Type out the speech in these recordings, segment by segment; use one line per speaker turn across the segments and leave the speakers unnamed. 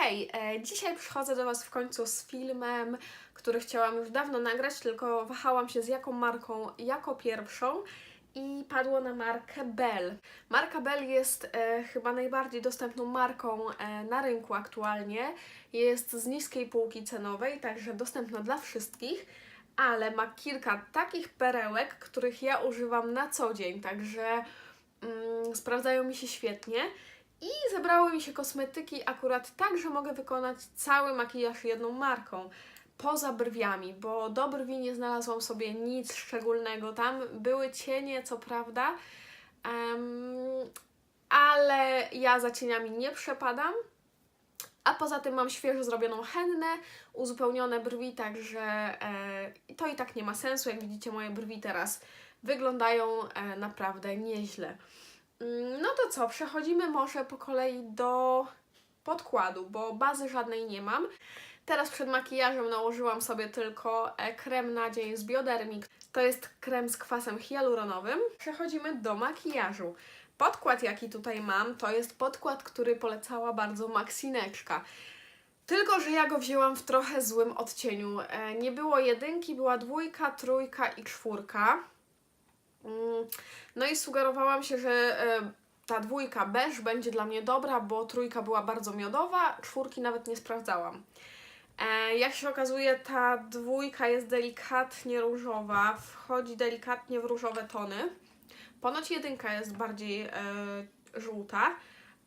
Hej, e, dzisiaj przychodzę do Was w końcu z filmem, który chciałam już dawno nagrać, tylko wahałam się z jaką marką jako pierwszą i padło na markę Bell. Marka Bell jest e, chyba najbardziej dostępną marką e, na rynku aktualnie. Jest z niskiej półki cenowej, także dostępna dla wszystkich, ale ma kilka takich perełek, których ja używam na co dzień, także mm, sprawdzają mi się świetnie. I zebrały mi się kosmetyki akurat tak, że mogę wykonać cały makijaż jedną marką. Poza brwiami, bo do brwi nie znalazłam sobie nic szczególnego. Tam były cienie, co prawda, em, ale ja za cieniami nie przepadam. A poza tym mam świeżo zrobioną hennę, uzupełnione brwi, także e, to i tak nie ma sensu. Jak widzicie, moje brwi teraz wyglądają e, naprawdę nieźle. Mm, No to co, przechodzimy może po kolei do podkładu, bo bazy żadnej nie mam. Teraz przed makijażem nałożyłam sobie tylko e, krem na dzień z Biodermik. To jest krem z kwasem hialuronowym. Przechodzimy do makijażu. Podkład, jaki tutaj mam, to jest podkład, który polecała bardzo Maxineczka. Tylko, że ja go wzięłam w trochę złym odcieniu. E, Nie było jedynki, była dwójka, trójka i czwórka. Mm, No i sugerowałam się, że e, ta dwójka beż będzie dla mnie dobra, bo trójka była bardzo miodowa, czwórki nawet nie sprawdzałam. E, Jak się okazuje, ta dwójka jest delikatnie różowa, wchodzi delikatnie w różowe tony. Ponoć jedynka jest bardziej e, żółta,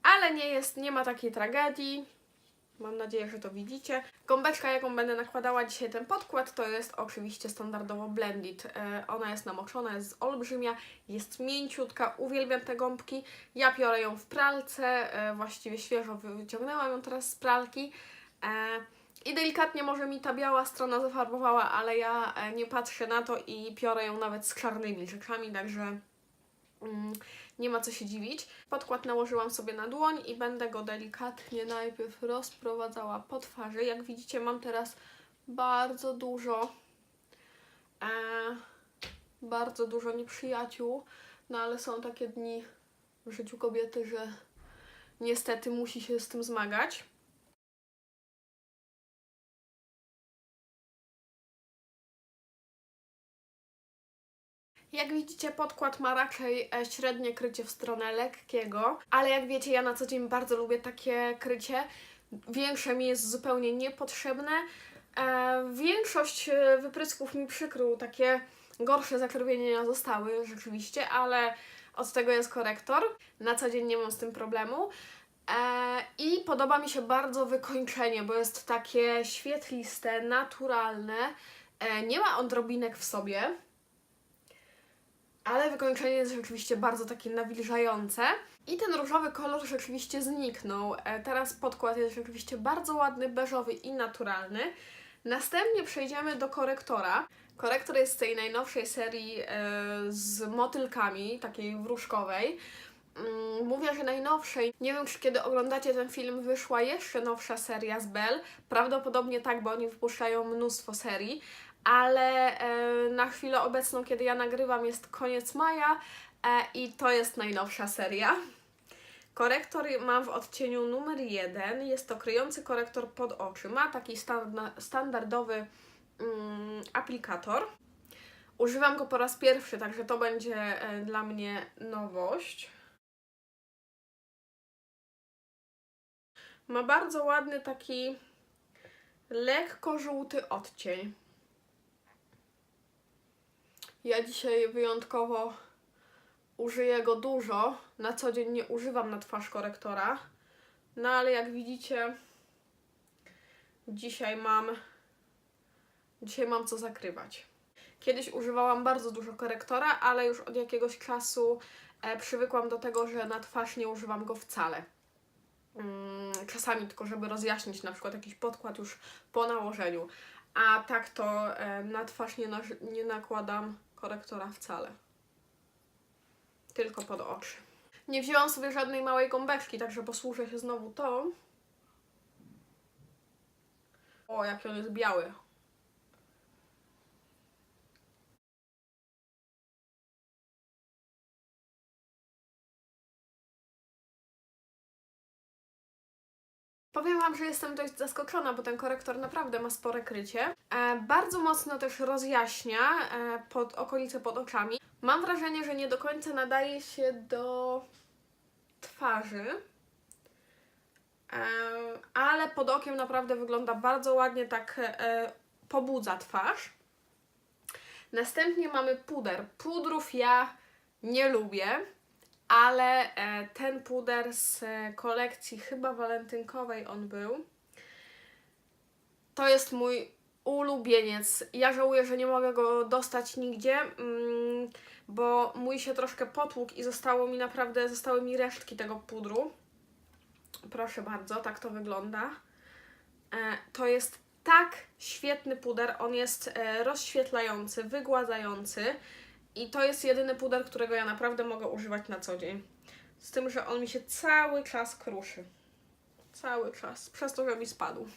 ale nie jest, nie ma takiej tragedii. Mam nadzieję, że to widzicie. Gąbeczka, jaką będę nakładała dzisiaj ten podkład, to jest oczywiście standardowo Blended. Ona jest namoczona, jest olbrzymia, jest mięciutka, uwielbiam te gąbki. Ja piorę ją w pralce, e, właściwie świeżo wyciągnęłam ją teraz z pralki. E, I delikatnie może mi ta biała strona zafarbowała, ale ja e, nie patrzę na to i piorę ją nawet z czarnymi rzeczami, także nie ma co się dziwić. Podkład nałożyłam sobie na dłoń i będę go delikatnie najpierw rozprowadzała po twarzy. Jak widzicie, mam teraz bardzo dużo, e, bardzo dużo nieprzyjaciół, no ale są takie dni w życiu kobiety, że niestety musi się z tym zmagać. Jak widzicie, podkład ma raczej e, średnie krycie w stronę lekkiego, ale jak wiecie, ja na co dzień bardzo lubię takie krycie. Większe mi jest zupełnie niepotrzebne. E, większość e, wyprysków mi przykrył, takie gorsze zaczerwienienia zostały rzeczywiście, ale od tego jest korektor. Na co dzień nie mam z tym problemu. I podoba mi się bardzo wykończenie, bo jest takie świetliste, naturalne. Nie ma odrobinek w sobie, ale wykończenie jest rzeczywiście bardzo takie nawilżające. I ten różowy kolor rzeczywiście zniknął. E, Teraz podkład jest rzeczywiście bardzo ładny, beżowy i naturalny. Następnie przejdziemy do korektora. Korektor jest z tej najnowszej serii e, z motylkami, takiej wróżkowej. Mm, Mówię, że najnowszej. Nie wiem, czy kiedy oglądacie ten film, wyszła jeszcze nowsza seria z Bell. Prawdopodobnie tak, bo oni wypuszczają mnóstwo serii, ale e, na chwilę obecną, kiedy ja nagrywam, jest koniec maja e, i to jest najnowsza seria. Korektor mam w odcieniu numer 1. Jest to kryjący korektor pod oczy. Ma taki standa- standardowy mm, aplikator. Używam go po raz pierwszy, także to będzie e, dla mnie nowość. Ma bardzo ładny taki lekko żółty odcień. Ja dzisiaj wyjątkowo użyję go dużo. Na co dzień nie używam na twarz korektora. No ale jak widzicie, dzisiaj mam dzisiaj mam co zakrywać. Kiedyś używałam bardzo dużo korektora, ale już od jakiegoś czasu e, przywykłam do tego, że na twarz nie używam go wcale. Mm, czasami tylko, żeby rozjaśnić na przykład jakiś podkład już po nałożeniu. A tak to e, na twarz nie, nie nakładam korektora wcale. Tylko pod oczy. Nie wzięłam sobie żadnej małej gąbeczki, także posłużę się znowu tą. O, jaki on jest biały. Powiem Wam, że jestem dość zaskoczona, bo ten korektor naprawdę ma spore krycie. E, bardzo mocno też rozjaśnia e, pod okolice pod oczami. Mam wrażenie, że nie do końca nadaje się do twarzy. E, ale pod okiem naprawdę wygląda bardzo ładnie, tak e, pobudza twarz. Następnie mamy puder. Pudrów ja nie lubię, ale e, ten puder z kolekcji chyba walentynkowej on był. To jest mój ulubieniec. Ja żałuję, że nie mogę go dostać nigdzie, mm, bo mój się troszkę potłukł i zostało mi naprawdę, zostały mi resztki tego pudru. Proszę bardzo, tak to wygląda. E, to jest tak świetny puder. On jest e, rozświetlający, wygładzający. I to jest jedyny puder, którego ja naprawdę mogę używać na co dzień. Z tym, że on mi się cały czas kruszy. Cały czas. Przez to, że mi spadł.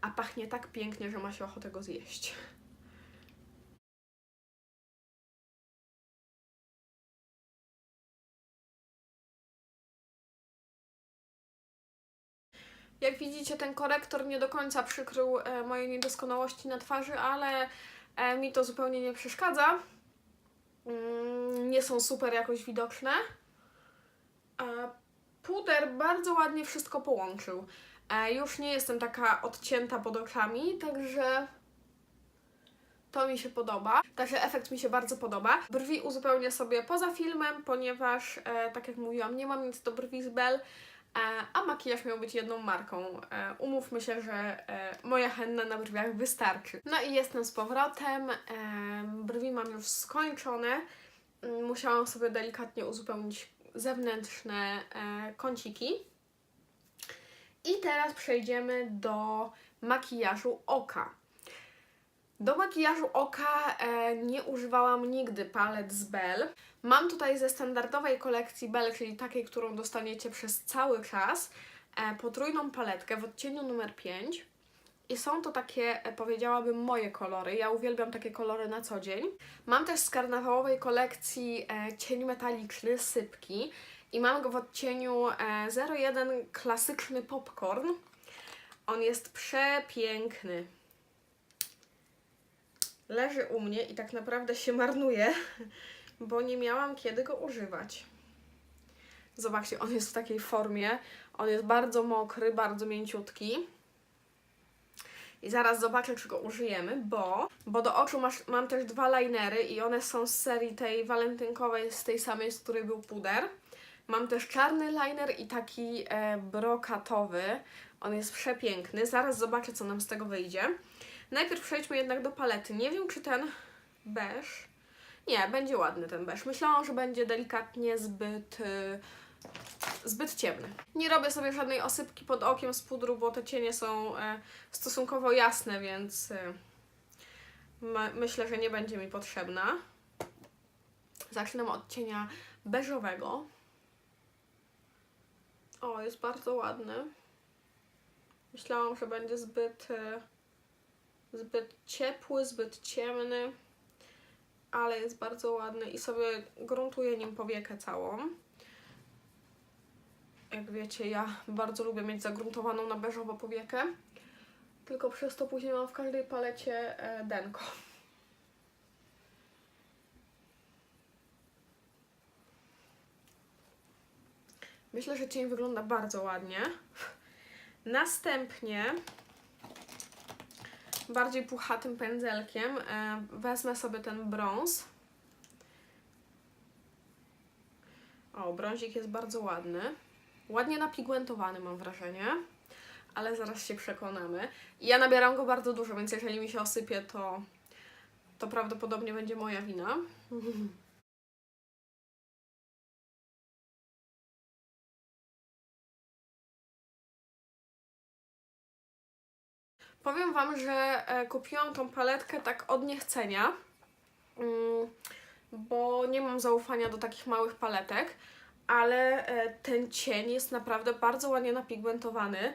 A pachnie tak pięknie, że ma się ochotę go zjeść. Jak widzicie, ten korektor nie do końca przykrył e, moje niedoskonałości na twarzy, ale mi to zupełnie nie przeszkadza. Mm, nie są super jakoś widoczne. E, puder bardzo ładnie wszystko połączył. E, już nie jestem taka odcięta pod oczami, także to mi się podoba. Także efekt mi się bardzo podoba. Brwi uzupełnię sobie poza filmem, ponieważ, e, tak jak mówiłam, nie mam nic do brwi z Bell, e, a makijaż miał być jedną marką. E, umówmy się, że e, moja henna na brwiach wystarczy. No i jestem z powrotem. E, brwi mam już skończone. Mm, Musiałam sobie delikatnie uzupełnić zewnętrzne e, kąciki. I teraz przejdziemy do makijażu oka. Do makijażu oka e, nie używałam nigdy palet z Bell. Mam tutaj ze standardowej kolekcji Bell, czyli takiej, którą dostaniecie przez cały czas, e, potrójną paletkę w odcieniu numer 5. I są to takie, e, powiedziałabym, moje kolory. Ja uwielbiam takie kolory na co dzień. Mam też z karnawałowej kolekcji e, cień metaliczny, sypki. I mam go w odcieniu e, 01 klasyczny popcorn. On jest przepiękny. Leży u mnie i tak naprawdę się marnuje, bo nie miałam kiedy go używać. Zobaczcie, on jest w takiej formie. On jest bardzo mokry, bardzo mięciutki. I zaraz zobaczę, czy go użyjemy, bo, bo do oczu masz, mam też dwa linery i one są z serii tej walentynkowej, z tej samej, z której był puder. Mam też czarny liner i taki e, brokatowy. On jest przepiękny. Zaraz zobaczę, co nam z tego wyjdzie. Najpierw przejdźmy jednak do palety. Nie wiem, czy ten beż... Nie, będzie ładny ten beż. Myślałam, że będzie delikatnie zbyt... y, zbyt ciemny. Nie robię sobie żadnej osypki pod okiem z pudru, bo te cienie są e, stosunkowo jasne, więc my, myślę, że nie będzie mi potrzebna. Zaczynam od cienia beżowego. O, jest bardzo ładny. Myślałam, że będzie zbyt, e, zbyt ciepły, zbyt ciemny, ale jest bardzo ładny i sobie gruntuję nim powiekę całą. Jak wiecie, ja bardzo lubię mieć zagruntowaną na beżowo powiekę, tylko przez to później mam w każdej palecie e, denko. Myślę, że cień wygląda bardzo ładnie. Następnie bardziej puchatym pędzelkiem e, wezmę sobie ten brąz. O, brązik jest bardzo ładny. Ładnie napigmentowany mam wrażenie, ale zaraz się przekonamy. Ja nabieram go bardzo dużo, więc jeżeli mi się osypie, to, to prawdopodobnie będzie moja wina. Powiem Wam, że e, kupiłam tą paletkę tak od niechcenia, mm, bo nie mam zaufania do takich małych paletek, ale e, ten cień jest naprawdę bardzo ładnie napigmentowany.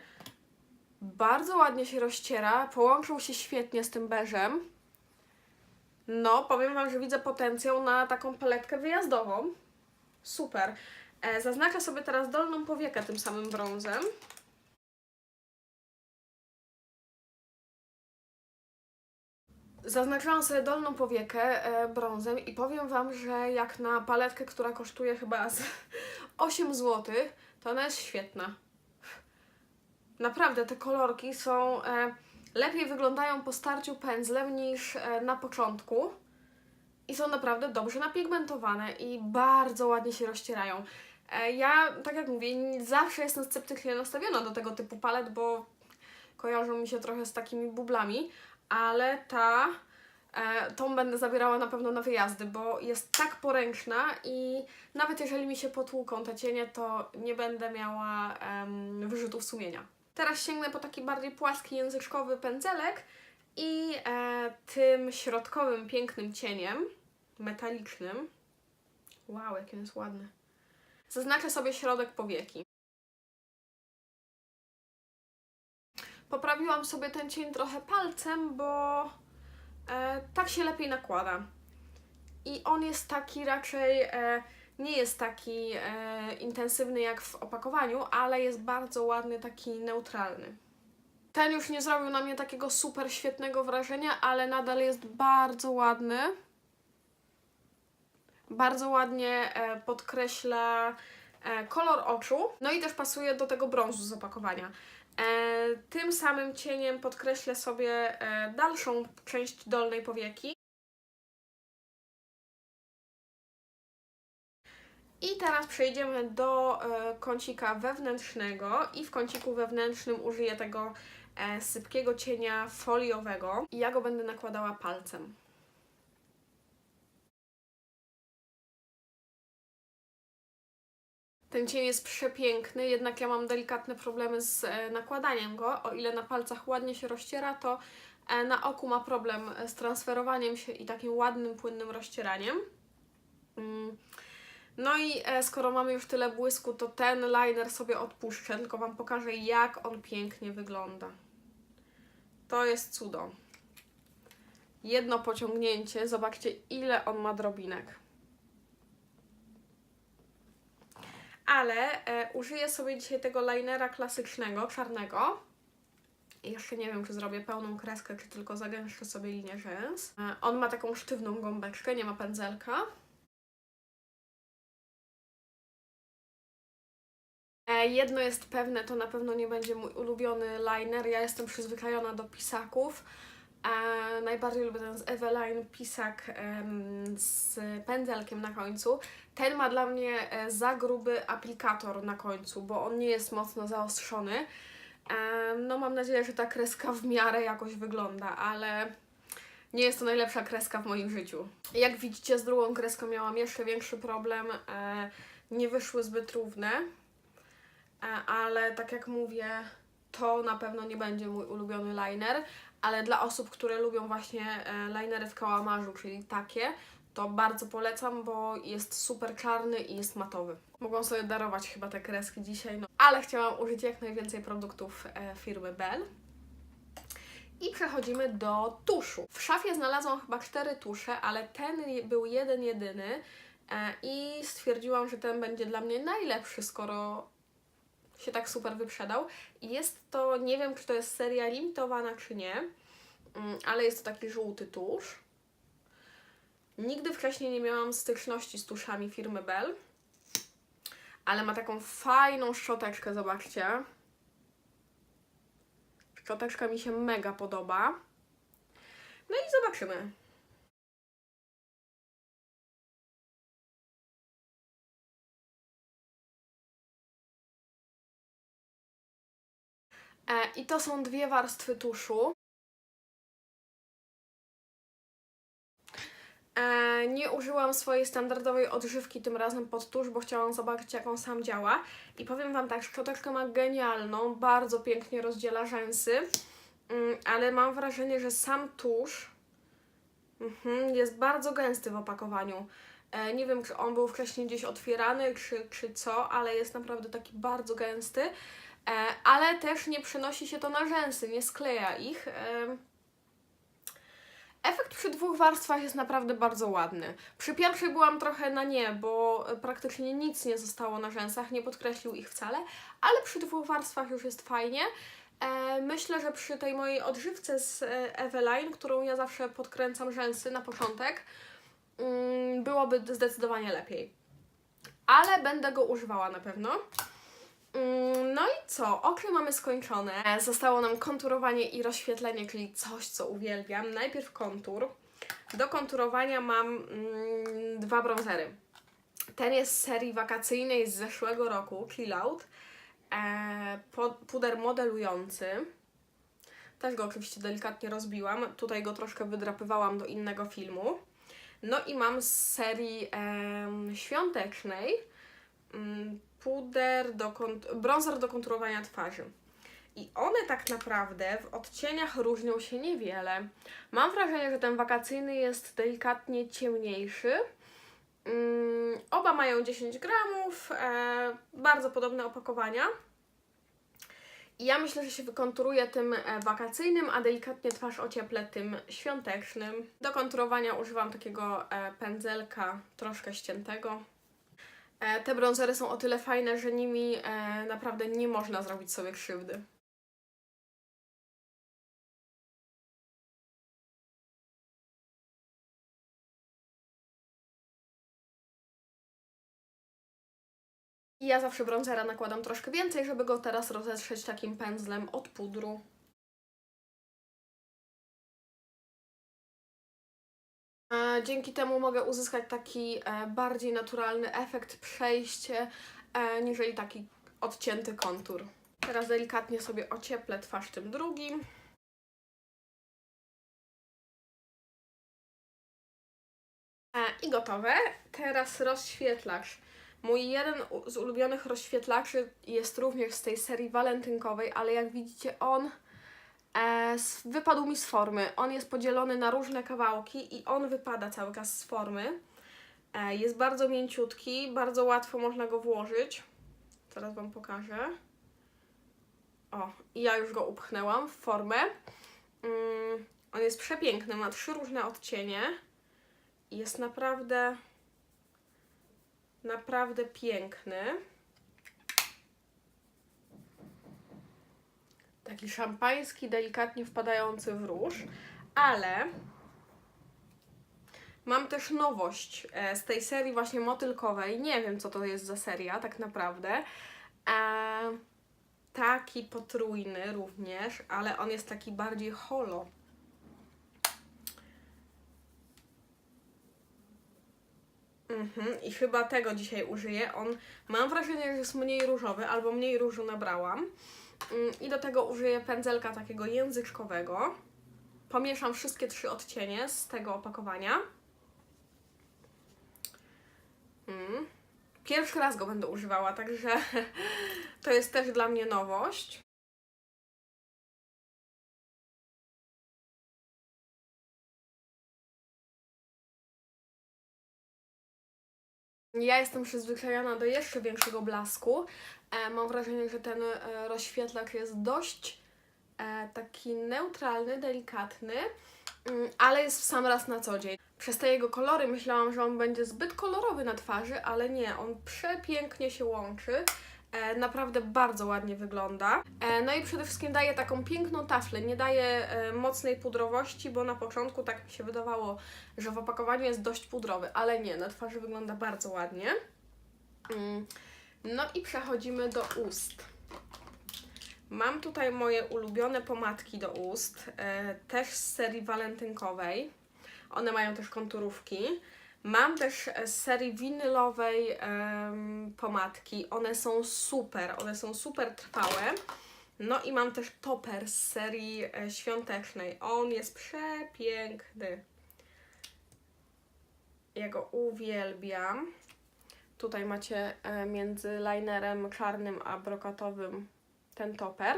Bardzo ładnie się rozciera, połączył się świetnie z tym beżem. No, powiem Wam, że widzę potencjał na taką paletkę wyjazdową. Super. E, zaznaczę sobie teraz dolną powiekę tym samym brązem. Zaznaczyłam sobie dolną powiekę e, brązem i powiem Wam, że jak na paletkę, która kosztuje chyba z 8 zł, to ona jest świetna. Naprawdę, te kolorki są... E, lepiej wyglądają po starciu pędzlem niż e, na początku. I są naprawdę dobrze napigmentowane i bardzo ładnie się rozcierają. E, ja, tak jak mówię, zawsze jestem sceptycznie nastawiona do tego typu palet, bo kojarzą mi się trochę z takimi bublami, ale ta, e, tą będę zabierała na pewno na wyjazdy, bo jest tak poręczna i nawet jeżeli mi się potłuką te cienie, to nie będę miała wyrzutów sumienia. Teraz sięgnę po taki bardziej płaski, języczkowy pędzelek i e, tym środkowym, pięknym cieniem, metalicznym. Wow, jaki on jest ładny. Zaznaczę sobie środek powieki. Poprawiłam sobie ten cień trochę palcem, bo e, tak się lepiej nakłada. I on jest taki raczej, e, nie jest taki e, intensywny jak w opakowaniu, ale jest bardzo ładny, taki neutralny. Ten już nie zrobił na mnie takiego super świetnego wrażenia, ale nadal jest bardzo ładny. Bardzo ładnie e, podkreśla kolor oczu, no i też pasuje do tego brązu z opakowania. E, tym samym cieniem podkreślę sobie e, dalszą część dolnej powieki. I teraz przejdziemy do e, kącika wewnętrznego i w kąciku wewnętrznym użyję tego e, sypkiego cienia foliowego i ja go będę nakładała palcem. Ten cień jest przepiękny, jednak ja mam delikatne problemy z e, nakładaniem go. O ile na palcach ładnie się rozciera, to e, na oku ma problem z transferowaniem się i takim ładnym, płynnym rozcieraniem. Mm. No i e, skoro mamy już tyle błysku, to ten liner sobie odpuszczę, tylko Wam pokażę, jak on pięknie wygląda. To jest cudo. Jedno pociągnięcie, zobaczcie ile on ma drobinek. Ale e, użyję sobie dzisiaj tego linera klasycznego, czarnego. Jeszcze nie wiem, czy zrobię pełną kreskę, czy tylko zagęszczę sobie linię rzęs. E, on ma taką sztywną gąbeczkę, nie ma pędzelka. E, Jedno jest pewne, to na pewno nie będzie mój ulubiony liner. Ja jestem przyzwyczajona do pisaków. E, najbardziej lubię ten z Eveline pisak z pędzelkiem na końcu. Ten ma dla mnie e, za gruby aplikator na końcu, bo on nie jest mocno zaostrzony. Em, no mam nadzieję, że ta kreska w miarę jakoś wygląda, ale nie jest to najlepsza kreska w moim życiu. Jak widzicie, z drugą kreską miałam jeszcze większy problem. E, nie wyszły zbyt równe. E, ale tak jak mówię, to na pewno nie będzie mój ulubiony liner, ale dla osób, które lubią właśnie e, linery w kałamarzu, czyli takie, to bardzo polecam, bo jest super czarny i jest matowy. Mogłam sobie darować chyba te kreski dzisiaj, no ale chciałam użyć jak najwięcej produktów e, firmy Bell. I przechodzimy do tuszu. W szafie znalazłam chyba cztery tusze, ale ten był jeden jedyny e, i stwierdziłam, że ten będzie dla mnie najlepszy, skoro się tak super wyprzedał. I jest to, nie wiem czy to jest seria limitowana czy nie, mm, ale jest to taki żółty tusz. Nigdy wcześniej nie miałam styczności z tuszami firmy Bell, ale ma taką fajną szczoteczkę, zobaczcie. Szczoteczka mi się mega podoba. No i zobaczymy. I to są dwie warstwy tuszu. E, nie użyłam swojej standardowej odżywki tym razem pod tusz, bo chciałam zobaczyć, jak on sam działa. I powiem Wam tak, szczoteczka ma genialną, bardzo pięknie rozdziela rzęsy, mm, ale mam wrażenie, że sam tusz mhm, jest bardzo gęsty w opakowaniu. E, nie wiem, czy on był wcześniej gdzieś otwierany, czy, czy co, ale jest naprawdę taki bardzo gęsty. E, ale też nie przenosi się to na rzęsy, nie skleja ich. E, Efekt przy dwóch warstwach jest naprawdę bardzo ładny. Przy pierwszej byłam trochę na nie, bo praktycznie nic nie zostało na rzęsach, nie podkreślił ich wcale, ale przy dwóch warstwach już jest fajnie. E, myślę, że przy tej mojej odżywce z Eveline, którą ja zawsze podkręcam rzęsy na początek, mm, byłoby zdecydowanie lepiej. Ale będę go używała na pewno. Mm, No i co? Oczy mamy skończone. E, Zostało nam konturowanie i rozświetlenie, czyli coś, co uwielbiam. Najpierw kontur. Do konturowania mam mm, dwa bronzery. Ten jest z serii wakacyjnej z zeszłego roku, Chill Out. E, puder modelujący. Też go oczywiście delikatnie rozbiłam. Tutaj go troszkę wydrapywałam do innego filmu. No i mam z serii em, świątecznej mm, puder do bronzer do konturowania twarzy. I one tak naprawdę w odcieniach różnią się niewiele. Mam wrażenie, że ten wakacyjny jest delikatnie ciemniejszy. Mm, oba mają 10 gramów, e, bardzo podobne opakowania. I ja myślę, że się wykonturuję tym e, wakacyjnym, a delikatnie twarz ocieplę tym świątecznym. Do konturowania używam takiego e, pędzelka troszkę ściętego. E, te bronzery są o tyle fajne, że nimi e, naprawdę nie można zrobić sobie krzywdy. I ja zawsze bronzera nakładam troszkę więcej, żeby go teraz rozetrzeć takim pędzlem od pudru. Dzięki temu mogę uzyskać taki e, bardziej naturalny efekt przejście, niżeli taki odcięty kontur. Teraz delikatnie sobie ocieplę twarz tym drugim. E, I gotowe. Teraz rozświetlacz. Mój jeden z ulubionych rozświetlaczy jest również z tej serii walentynkowej, ale jak widzicie on e, wypadł mi z formy. On jest podzielony na różne kawałki i on wypada cały czas z formy. E, jest bardzo mięciutki, bardzo łatwo można go włożyć. Teraz Wam pokażę. O, i ja już go upchnęłam w formę. Mm, on jest przepiękny, ma trzy różne odcienie. Jest naprawdę, naprawdę piękny. Taki szampański, delikatnie wpadający w róż, ale mam też nowość e, z tej serii właśnie motylkowej. Nie wiem, co to jest za seria tak naprawdę. E, taki potrójny również, ale on jest taki bardziej holo. Mhm, I chyba tego dzisiaj użyję. On, mam wrażenie, że jest mniej różowy, albo mniej różu nabrałam. Mm, I do tego użyję pędzelka takiego języczkowego. Pomieszam wszystkie trzy odcienie z tego opakowania. Mm. Pierwszy raz go będę używała, także to jest też dla mnie nowość. Ja jestem przyzwyczajona do jeszcze większego blasku. E, mam wrażenie, że ten e, rozświetlacz jest dość e, taki neutralny, delikatny, ale jest w sam raz na co dzień. Przez te jego kolory myślałam, że on będzie zbyt kolorowy na twarzy, ale nie, on przepięknie się łączy. E, naprawdę bardzo ładnie wygląda. E, no i przede wszystkim daje taką piękną taflę, nie daje e, mocnej pudrowości, bo na początku tak mi się wydawało, że w opakowaniu jest dość pudrowy, ale nie, na twarzy wygląda bardzo ładnie. Mm. No i przechodzimy do ust. Mam tutaj moje ulubione pomadki do ust, e, też z serii walentynkowej. One mają też konturówki. Mam też e, z serii winylowej pomadki. One są super, one są super trwałe. No i mam też toper z serii e, świątecznej. On jest przepiękny. Ja go uwielbiam. Tutaj macie między linerem czarnym a brokatowym ten toper.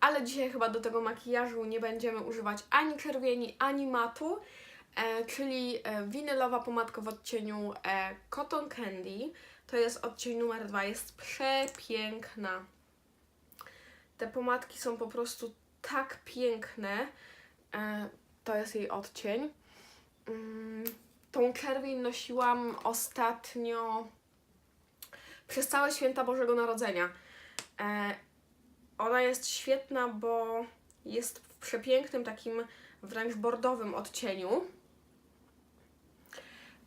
Ale dzisiaj chyba do tego makijażu nie będziemy używać ani czerwieni, ani matu, e, czyli e, winylowa pomadka w odcieniu e, Cotton Candy. To jest odcień numer dwa, jest przepiękna. Te pomadki są po prostu tak piękne. E, to jest jej odcień. Mm, tą czerwień nosiłam ostatnio przez całe święta Bożego Narodzenia. E, ona jest świetna, bo jest w przepięknym, takim wręcz bordowym odcieniu.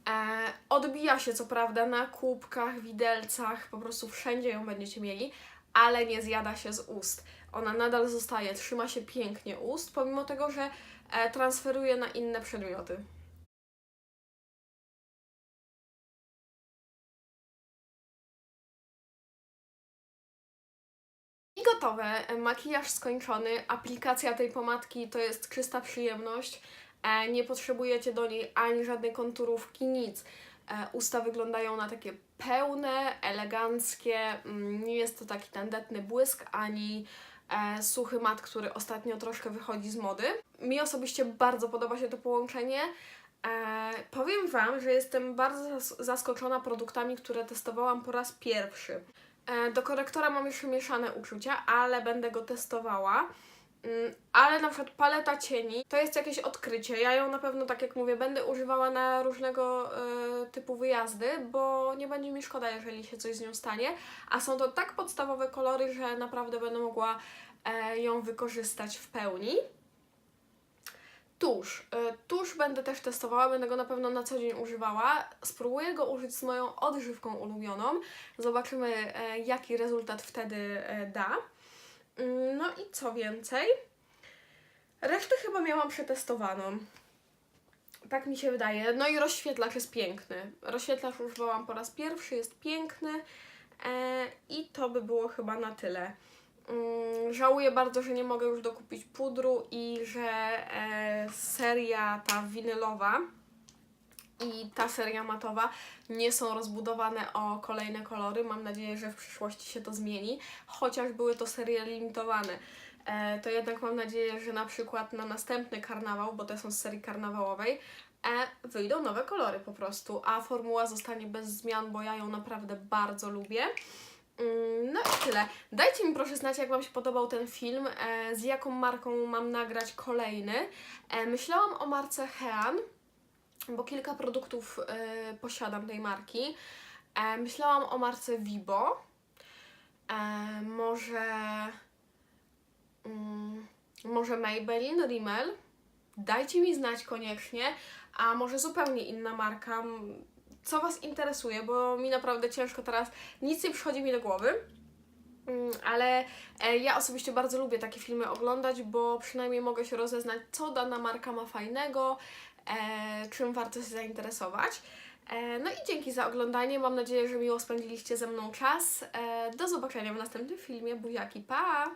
E, odbija się co prawda na kubkach, widelcach, po prostu wszędzie ją będziecie mieli, ale nie zjada się z ust. Ona nadal zostaje, trzyma się pięknie ust, pomimo tego, że e, transferuje na inne przedmioty. Gotowe. Makijaż skończony. Aplikacja tej pomadki to jest czysta przyjemność. E, nie potrzebujecie do niej ani żadnej konturówki, nic. E, usta wyglądają na takie pełne, eleganckie. Mm, nie jest to taki tandetny błysk, ani e, suchy mat, który ostatnio troszkę wychodzi z mody. Mi osobiście bardzo podoba się to połączenie. E, powiem Wam, że jestem bardzo zas- zaskoczona produktami, które testowałam po raz pierwszy. E, do korektora mam jeszcze mieszane uczucia, ale będę go testowała. Mm, Ale na przykład paleta cieni to jest jakieś odkrycie. Ja ją na pewno, tak jak mówię, będę używała na różnego e, typu wyjazdy, bo nie będzie mi szkoda, jeżeli się coś z nią stanie. A są to tak podstawowe kolory, że naprawdę będę mogła e, ją wykorzystać w pełni. Tusz. E, Tusz będę też testowała, będę go na pewno na co dzień używała. Spróbuję go użyć z moją odżywką ulubioną. Zobaczymy, e, jaki rezultat wtedy e, da. Mm, No i co więcej? Resztę chyba miałam przetestowaną. Tak mi się wydaje. No i rozświetlacz jest piękny. Rozświetlacz używałam po raz pierwszy, jest piękny. I to by było chyba na tyle. Mm, Żałuję bardzo, że nie mogę już dokupić pudru i że e, seria ta winylowa i ta seria matowa nie są rozbudowane o kolejne kolory. Mam nadzieję, że w przyszłości się to zmieni, chociaż były to serie limitowane. E, to jednak mam nadzieję, że na przykład na następny karnawał, bo te są z serii karnawałowej, e, wyjdą nowe kolory po prostu, a formuła zostanie bez zmian, bo ja ją naprawdę bardzo lubię. Mm, No i tyle. Dajcie mi proszę znać, jak Wam się podobał ten film, e, z jaką marką mam nagrać kolejny. E, myślałam o marce Hean, bo kilka produktów e, posiadam tej marki. Myślałam o marce Vibo. Może. Mm, może Maybelline, Rimmel. Dajcie mi znać koniecznie, a może zupełnie inna marka. Co Was interesuje, bo mi naprawdę ciężko teraz, nic nie przychodzi mi do głowy. Mm, Ale e, ja osobiście bardzo lubię takie filmy oglądać, bo przynajmniej mogę się rozeznać, co dana marka ma fajnego, e, czym warto się zainteresować. E, no i dzięki za oglądanie. Mam nadzieję, że miło spędziliście ze mną czas. Do zobaczenia w następnym filmie. Buziaki, pa!